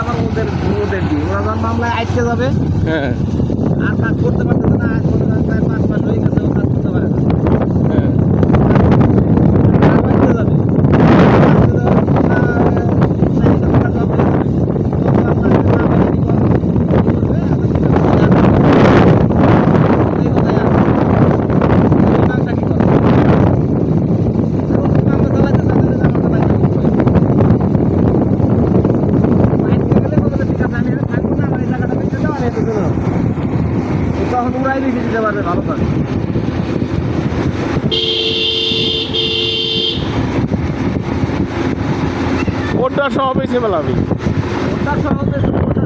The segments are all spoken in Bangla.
আমার ওদের ওদের দিয়ে। ওরা যখন মামলায় আটকে যাবে হ্যাঁ। আর কাজ করতে পারতেছে না আজ পাঁচ মাস হয়ে গেছে ও কাজ করতে পারে না হ্যাঁ আর আটকে যাবে আটকে যাওয়ার পর, আহ, চাকরি করতে পারলে হবে। তখন আপনার না পাইলে কি করবে? কি করবে? এই কথাই আছে। মাংসা কি করবে? এখন মাংসা চালাইতে চালাইতে আমার চালাইতে হবে। আটকে গেলে বলবে, ঠিক আছে, আমি এখানে থাকব না, আমার এই জায়গাটা বেচে দাও, আমি এতে চলে যাব। তখন ওরাই লিখে দিতে পারবে ভালো করে। ওটা সব বেশি বেলাবি ওটা সহজে ওটা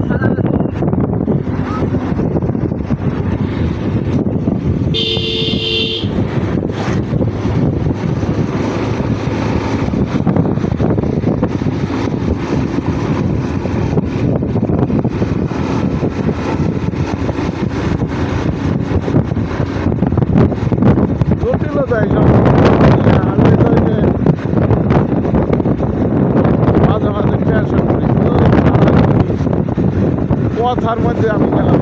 জটিলতা এইসব আমি তো যে মাঝে মাঝে টেনশন করি কথার মধ্যে আমি গেলাম।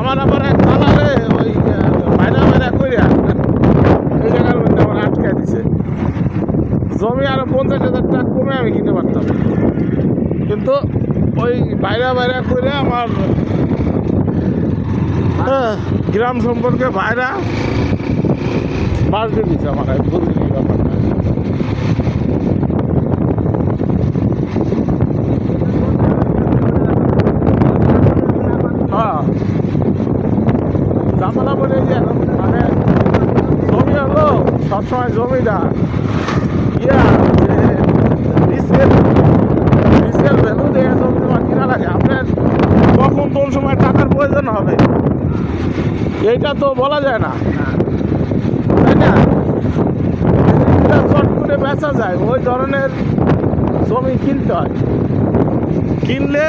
আমার আবার এক দালালে ওই বাইরা বাইরা করিয়া এই জায়গার মধ্যে আমার আটকে দিছে। জমি আরও পঞ্চাশ হাজার টাকা কমে আমি কিনতে পারতাম। কিন্তু ওই বাইরা বাইরা করে আমার গ্রাম সম্পর্কে বাইরা দিয়ে দিচ্ছে আমার আমি বুঝলি ব্যাপারটা সবসময় জমিটা ইয়া দিয়ে লাগে। আপনার কখন কোন সময় টাকার প্রয়োজন হবে? এইটা তো বলা যায় না। না। করে বেচা যায়। ওই ধরনের জমি কিনতে হয়। কিনলে